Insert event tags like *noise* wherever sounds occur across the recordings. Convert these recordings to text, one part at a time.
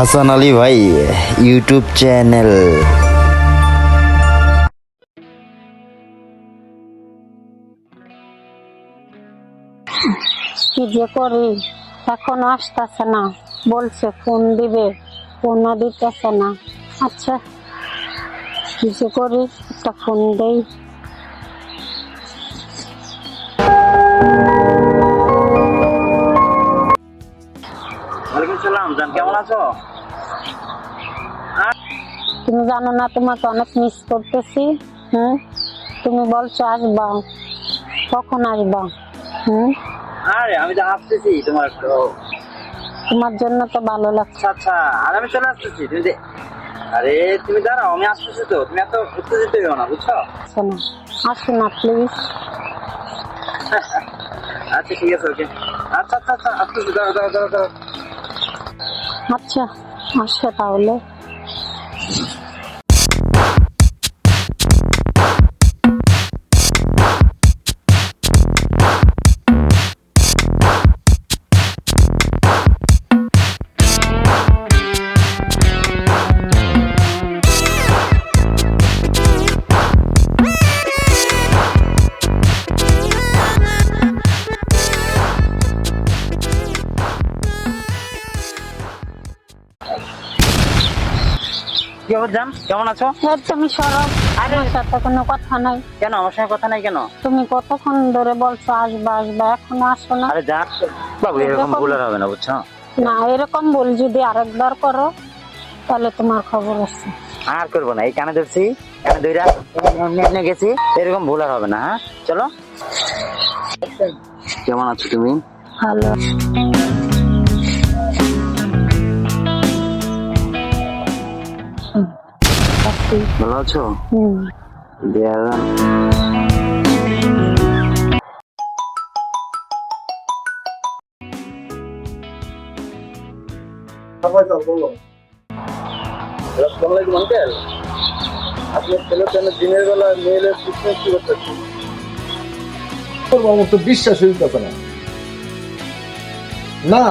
হাসান আলী ভাই YouTube channel কি যে করি, এখন আসতেছে না। বলছে, ফোন দিবে, ফোনও দিতেছে না। আচ্ছা কি যে করি, একটা ফোন দেই। তুমি জানো না তোমাকে অনেক মিস করতেছি হুম? তুমি বলছো আসবা। কখন আসবা? হুম? আরে আমি তো আসতেছি তোমার তোমার জন্য তো ভালো লাগছে। আচ্ছা আর আমি চলে আসতেছি তুমি যে আরে তুমি দাঁড়াও আমি আসতেছি তো। তুমি এত উত্তেজিত হইও না বুঝছ? না আসো না প্লিজ *laughs* আচ্ছা ঠিক আছে ওকে আচ্ছা আচ্ছা আচ্ছা আসতেছি দাঁড়াও দাঁড়াও দাঁড়াও। আচ্ছা আসো তাহলে। জান কেমন আছো? তুমি সরব আমার সাথে কোনো কথা নাই। কেন আমার সঙ্গে কথা নাই কেন? তুমি কতক্ষণ ধরে বলছো আসবা আসবা এখনও আসো না? আরে জান বাবু এরকম ভুল আর হবে না বুঝছ? না এরকম বল যদি আরেকবার করো তাহলে তোমার খবর আছে। আর করব না এই কানে ধরছি কানে ধরে এমনি গেছি এরকম ভুল আর হবে না হ্যাঁ? চলো। কেমন আছো তুমি? ভালো। আছি। ভালো আছো? হুম, আঙ্কেল আপনার কেন দিনের বেলা মেয়েদের বিজনেস কি করতেছে আমার তো বিশ্বাস হইতেছে না। না।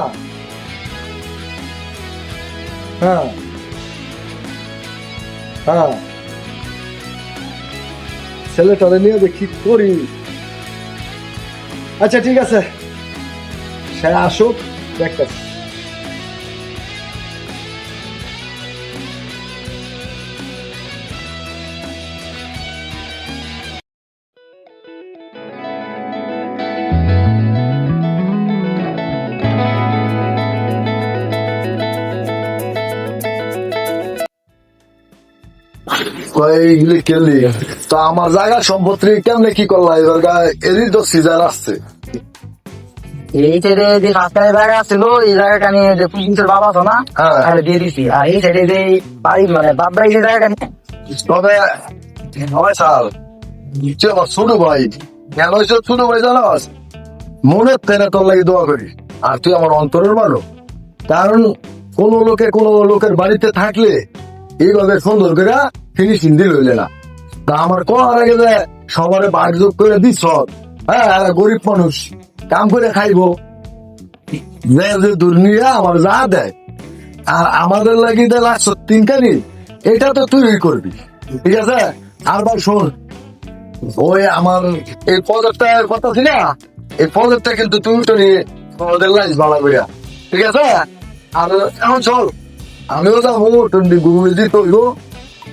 হ্যাঁ। হ্যাঁ। ছেলেটারে নিয়ে দেখি করি। আচ্ছা ঠিক আছে। সে আসুক দেখতেছি। এইগুলি কেলি? তো আমার জায়গা সম্পত্তি কেমনে কি করলা? এবার এরই তো সিজন আসছে। এই সাইডে যে রাস্তায় জায়গা ছিল এই জায়গাটা আমি যে পুলিশের বাবা তো না হ্যাঁ। তাহলে দিয়ে দিছি। আর এই সাইডে যে বাড়ি মানে বাবরা এই যে জায়গাটা তবে সাল আমার ছোট ভাই কেন হয়েছে ছোট ভাই জানাস? মনে তেনে তোর লাগে দোয়া করি। আর তুই আমার অন্তরের ভালো কারণ কোন লোকে কোন লোকের বাড়িতে থাকলে এইভাবে সুন্দর করে ফিনিশিং দিল হইলে না। তা আমার করার আগে যে সবার বাগযোগ করে দিস হ্যাঁ গরিব মানুষ, কাম করে খাইবো। যে যে দুর্নিয়া আমার যা দেয়, আর আমাদের লাগি দেয় লাস্ট তিন কানি, এটা তো তুই করবি। ঠিক আছে? আর ভাই শোন, ওই আমার এই পদকটার কথা ছিল এই পদকটা কিন্তু তুই তো নিয়ে আমাদের লাইস ভালো করিয়া। ঠিক আছে? আর এখন চল আমিও যাব তুমি গুগল দিয়ে তৈরি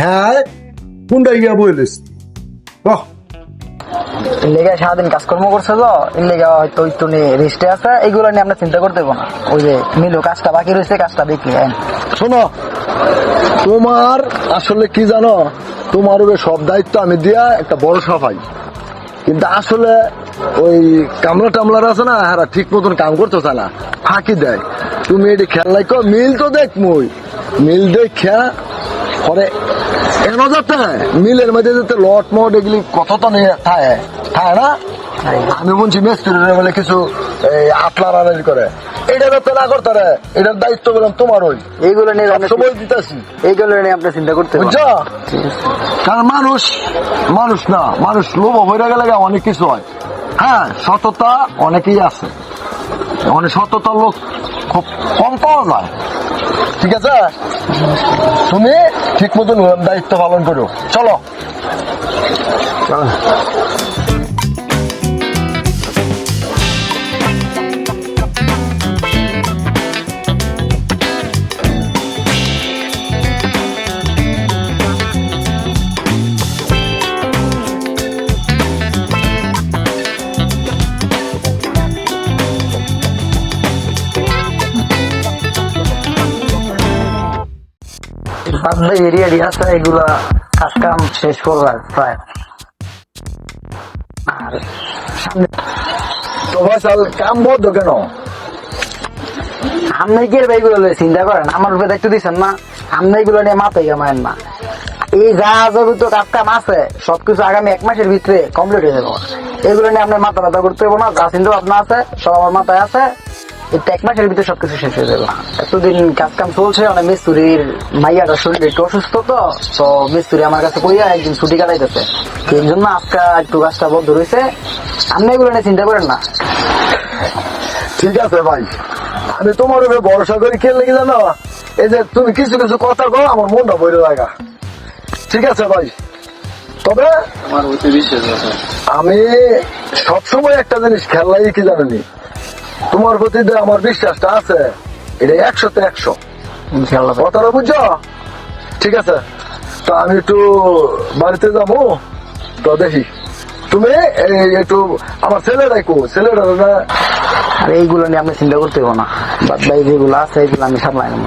হ্যাঁ গিয়া বলিস বাহ। লেগে সারাদিন কাজকর্ম করছে তো লেগে হয়তো একটু রেস্টে আছে এইগুলো নিয়ে আমরা চিন্তা করতে না। ওই যে মিলো কাজটা বাকি রয়েছে কাজটা শোনো তোমার আসলে কি জানো তোমার উপরে সব দায়িত্ব আমি দিয়া একটা বড় সাফাই। কিন্তু আসলে ওই কামলা টামলার আছে না হ্যাঁ ঠিক মতন কাম করতে চায় না ফাঁকি দেয়। তুমি এটি খেললাই কো মিল তো দেখ মুই। মিল দেখা পরে কেন যাতে মিলের মধ্যে যাতে লট মট এগুলি কত তো নিয়ে থাকে থাকে না? আমি বলছি মিস্ত্রিরা বলে কিছু এই আটলার আনারি করে। এটা যাতে না করতে রে এটার দায়িত্ব বললাম তোমার ওই এইগুলো নিয়ে সময় দিতেছি। এইগুলো নিয়ে আপনি চিন্তা করতে। বুঝছ? কারণ মানুষ মানুষ না মানুষ লোভ হয়ে গেলে অনেক কিছু হয়। হ্যাঁ সততা অনেকেই আছে। অনেক সততার লোক খুব কম পাওয়া যায়। ঠিক আছে? তুমি ঠিক মতন দায়িত্ব পালন করো। চলো। এরিয়া আছে এগুলা কাজ কাম শেষ করবার প্রায়। আর সামনে তো ফয়সাল কাম বদ্ধ কেন? কি চিন্তা করেন, আমার দায়িত্ব দিচ্ছেন না এগুলো নিয়ে মাথায় কামায়েন না। এই যা যাবতীয় কাজ কাম আছে, সবকিছু আগামী এক মাসের ভিতরে কমপ্লিট হয়ে যাবে। এগুলো নিয়ে আপনার মাথা ব্যথা করতে না, যা চিন্তা ভাবনা আছে, সব আমার মাথায় আছে। তো এক মাসের ভিতরে সবকিছু শেষ হয়ে যাবে। এতদিন কাজ কাম চলছে অনেক মিস্ত্রির মাইয়াটার শরীর একটু অসুস্থ তো তো মিস্ত্রি আমার কাছে কইয়া একদিন ছুটি কাটাইতেছে। এই জন্য আজকে একটু কাজটা বদ্ধ রয়েছে আপনি এগুলো নিয়ে চিন্তা করেন না। ঠিক আছে ভাই। আমি তোমার উপরে ভরসা করে খেলে লেগে জানো? এই যে তুমি কিছু কিছু কথা কো আমার মনটা বইরে লাগা। ঠিক আছে ভাই। তবে আমার বিশ্বাস আমি সবসময় একটা জিনিস খেয়াল খেলাই কি জানি তোমার প্রতি আমার বিশ্বাসটা আছে এটা একশোতে একশো। ইনশাল্লাহ কথাটা বুঝছ? ঠিক আছে? তো আমি একটু বাড়িতে যাব তো দেখি। তুমি একটু আমার ছেলে রাখো ছেলেটা না আর এইগুলো নিয়ে আপনি চিন্তা করতে না। বাদ বাই যেগুলো আছে এগুলো আমি সামলাই নেব।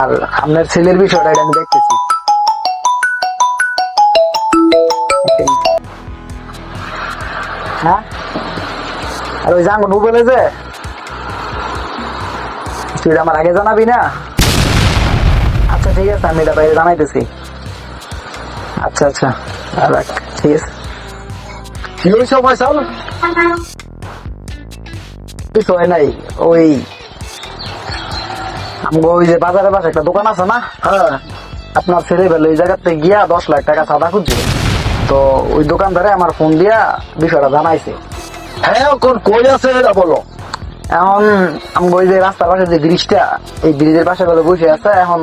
আর আপনার ছেলের বিষয়টা এটা আমি দেখতেছি। হ্যাঁ? আর ওই জাঙ্গন বলে যে? তুই আমার আগে জানাবি না? আচ্ছা ঠিক আছে আমি এটা বাইরে জানাইতেছি। আচ্ছা আচ্ছা রাখ, ঠিক আছে। কি হয়েছে ফয়সাল? বিষয় নাই ওই আমগো ওই যে বাজারের পাশে একটা দোকান আছে না? হ্যাঁ। আপনার ছেলে বেলে ওই জায়গাতে গিয়া দশ লাখ টাকা চাঁদা খুঁজছে। তো ওই দোকানদারে আমার ফোন দিয়া বিষয়টা জানাইছে। হ্যাঁ কোন কই আছে এটা বলো। এখন আমগো ওই যে রাস্তার পাশে যে ব্রিজটা এই ব্রিজের পাশে বলে বসে আছে এখন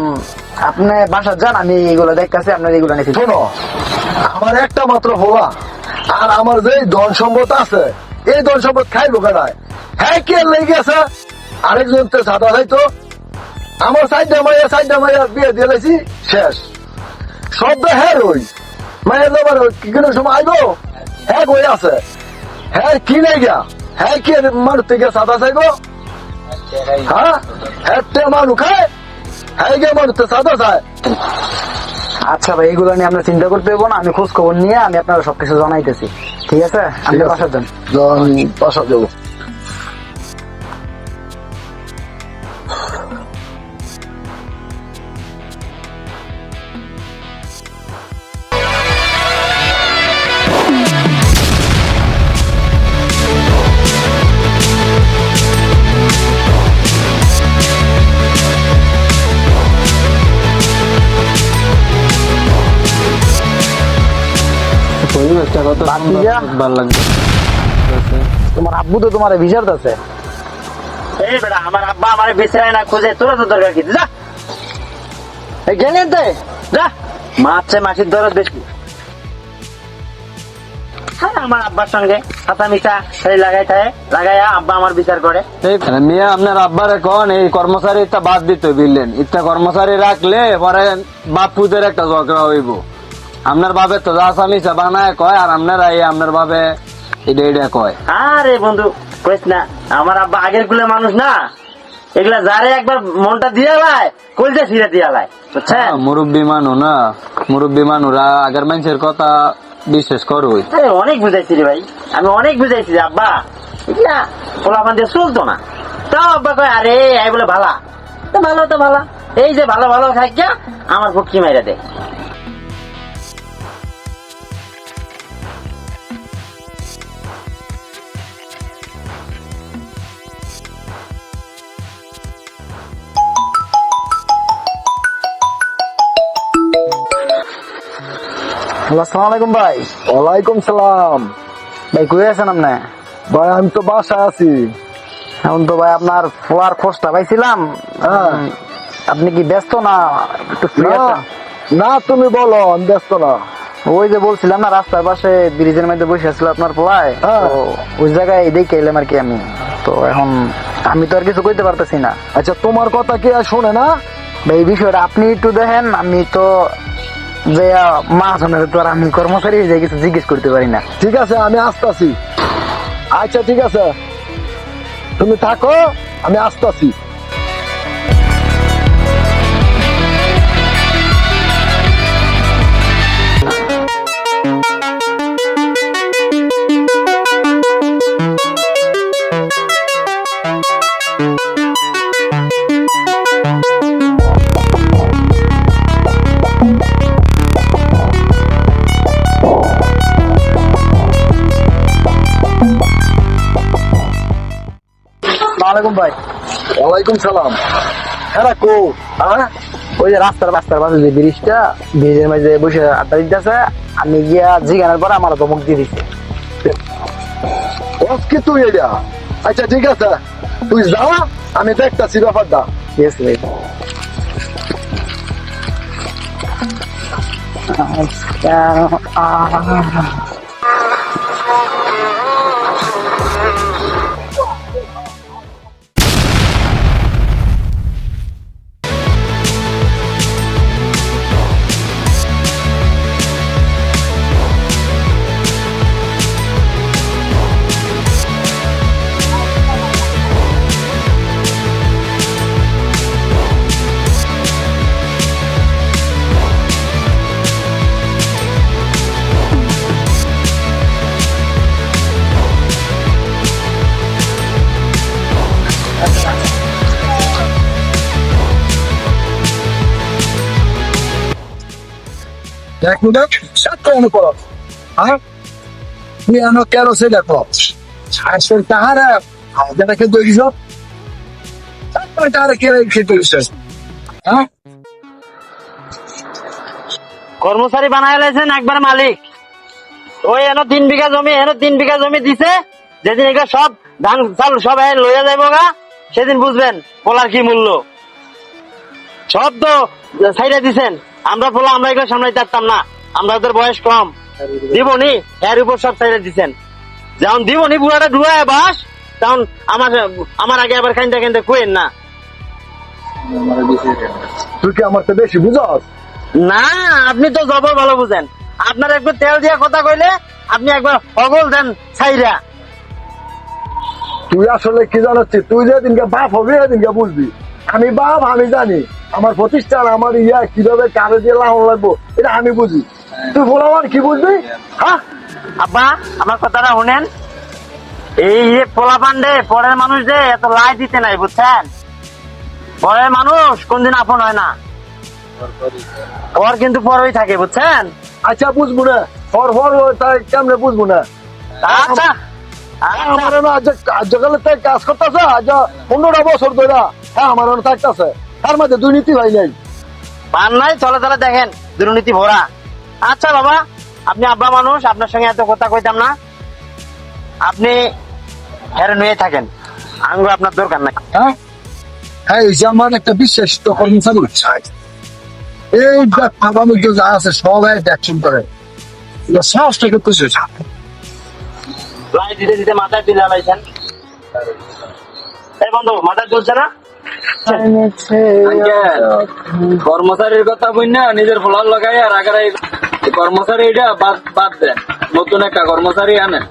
আপনি বাসা যান আমি এইগুলো দেখতেছি আপনার এইগুলো নিয়ে শোনো আমার একটা মাত্র হওয়া আর আমার যে ধন সম্পদ আছে এই ধন সম্পদ খাইবো কেনায় হ্যাঁ কে লেগে গেছে আরেকজন তো সাদা হয়তো আমার সাইডটা মাইয়া সাইডটা মাইয়া বিয়ে দিয়ে লাইছি শেষ। সব হ্যাঁ ওই মায়ের যাবার কোনো সময় আইবো? হ্যাঁ কই আছে? হ্যাঁ কি নাই গা হ্যাঁ কি মানুষ থেকে সাদা চাইব? হ্যাঁ? হ্যাঁ মানু খায় হ্যাঁ? গে মানুষ তো সাদা চায় আচ্ছা ভাই এগুলো নিয়ে আমরা চিন্তা করতে হব না আমি খোঁজ খবর নিয়ে আমি আপনার সবকিছু জানাইতেছি। ঠিক আছে? আমি বাসার যান। আমি বাসা যাব। ভালো লাগবে। তোমার আব্বু তো তোমার বিচার আছে এই বেটা আমার আব্বা আমার বেঁচে না খোঁজে তোরা তো দরকার কি? যা। এই গেলে দে যা। মাছে মাসির দরদ বেশি। হ্যাঁ, আমার আব্বার সঙ্গে ছাতা মিশা সেই লাগাই থাকে লাগাইয়া আব্বা আমার বিচার করে। মিয়া আপনার আব্বার এখন এই কর্মচারী বাদ দিতে বিললেন ইত্যা কর্মচারী রাখলে পরে বাপুদের একটা ঝগড়া হইব। আপনার বাবে তো যা সামিসা বানায় কয় আর আপনারা এই আপনার বাবে এটা এটা কয়। আরে বন্ধু কইস না আমার আব্বা আগের কুলে মানুষ না। এগুলা যারে একবার মনটা দিয়া লাই কলজা ছিঁড়ে দিয়া লাই বুঝছেন? মুরব্বী মানু না। মুরব্বী মানুরা আগের মানুষের কথা বিশ্বাস আরে অনেক বুঝাইছি রে ভাই আমি অনেক বুঝাইছি যে আব্বা। এটা পোলাপান দিয়ে চলতো না। তাও আব্বা কয় আরে এই বলে ভালা। তো ভালো তো ভালো। এই যে ভালো ভালো খাইয়া আমার পক্ষী মাইরা দেয় হ্যালো আসসালামু আলাইকুম ভাই। ওয়ালাইকুম সালাম। ভাই কই আছেন আপনি? ভাই আমি তো বাসায় আছি। এখন তো ভাই আপনার ফোয়ার খোঁজটা পাইছিলাম। হ্যাঁ। আপনি কি ব্যস্ত না একটু ফ্রি না আছেন? না তুমি বলো আমি ব্যস্ত না। ওই যে বলছিলাম না রাস্তার পাশে ব্রিজের মধ্যে বসে আছিল আপনার পোলায়। হ্যাঁ। তো ওই জায়গায় দেখে এলাম আর কি আমি। তো এখন আমি তো আর কিছু কইতে পারতেছি না। আচ্ছা তোমার কথা কি আর শোনে না? এই বিষয়টা আপনি একটু দেখেন আমি তো যে, মাছ আনের তো আর আমি কর্মচারী যে কিছু জিজ্ঞেস করতে পারি না। ঠিক আছে, আমি আসতেছি। আচ্ছা ঠিক আছে। তুমি থাকো, আমি আসতেছি। ওয়ালাইকুম ভাই। ওয়ালাইকুম সালাম। হ্যাঁ কো। হ্যাঁ? ওই যে রাস্তার রাস্তার পাশে যে ব্রিজটা ব্রিজের মাঝে বসে আড্ডা দিতেছে আমি গিয়া জিগানোর পর আমার ধমক দিয়ে দিচ্ছে কি তুই এটা আচ্ছা ঠিক আছে। তুই যা আমি দেখতেছি ব্যাপারটা। আছে ভাই। এক তাহারা কে খেতে দিছ হ্যাঁ কর্মচারী বানায় লাইছেন একবার মালিক। ওই এনো তিন বিঘা জমি, এনো তিন বিঘা জমি দিছে। যেদিন এগুলো সব ধান, চাল সব লইয়া যাইব গা, সেদিন বুঝবেন, পোলার কি মূল্য। সব তো সাইডে দিছেন। আমরা পোলা আমরা এগুলো সামলাইতে পারতাম না। আমরা ওদের বয়স কম। দিবনি এর উপর সব সাইডে দিছেন। যেমন দিবনি বুড়াটা ডুয়ায় বাস তখন আমার আমার আগে আবার খাইতে খাইতে কুয়েন না। তুই কি আমার তো বেশি বুঝস? না আপনি তো জবর ভালো বুঝেন। আপনার একবার তেল দিয়া কথা কইলে আপনি একবার অগল দেন ছাইরা। তুই আসলে কি জানাচ্ছিস তুই যেদিনকে বাপ হবে সেদিনকে বুঝবি। আমি বাপ আমি জানি। আমার প্রতিষ্ঠান আমার ইয়া কীভাবে কারে দিয়ে লাভ লাগবো এটা আমি বুঝি। তুই বলাবার কি বুঝবি? হ্যাঁ আব্বা আমার কথাটা শুনেন। এই যে পোলা পান্ডে পরের মানুষ যে এত লাই দিতে নাই বুঝছেন? পরের মানুষ কোনদিন আপন হয় না। ওর কিন্তু পরই থাকে বুঝছেন? আচ্ছা বুঝব না। পর পর তাই কেমনে বুঝব না? আচ্ছা। আচ্ছা আমার আজ আজকালে তাই কাজ করতেছে আজ পনেরোটা বছর ধরে। হ্যাঁ আমার থাকতেছে। তার মধ্যে দুর্নীতি হয় নাই। পান নাই চলে চলে দেখেন দুর্নীতি ভরা। আচ্ছা বাবা আপনি আব্বা মানুষ আপনার সঙ্গে এত কথা কইতাম না। আপনি হেরে নিয়ে থাকেন। আঙ্গুর আপনার দরকার নাই। হ্যাঁ? হ্যাঁ এই যে আমার একটা তো কর্মচারী এই আগামী যা আছে সবাই অ্যাকশন করে। সাহস থেকে খুশি লাই দিতে দিতে মাথায় তুলে এই বন্ধু মাথায় তুলছে না? কর্মচারীর কথা বই না নিজের ফলার লাগাই আর আগারাই কর্মচারী এটা বাদ বাদ দেন। নতুন একটা কর্মচারী আনেন।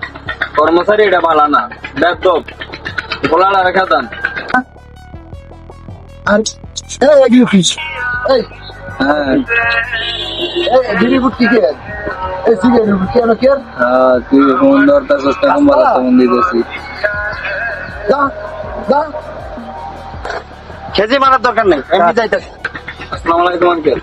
কর্মচারী এটা ভালো না। তো ফলার রেখা দেন। আর কি এই। হ্যাঁ। কে তুই ফোন দরকার চেষ্টা কম ভালো ফোন দিতেছি খেজি মারার দরকার নেই। এমনি যাইতেছে। আসসালামু আলাইকুম আঙ্কেল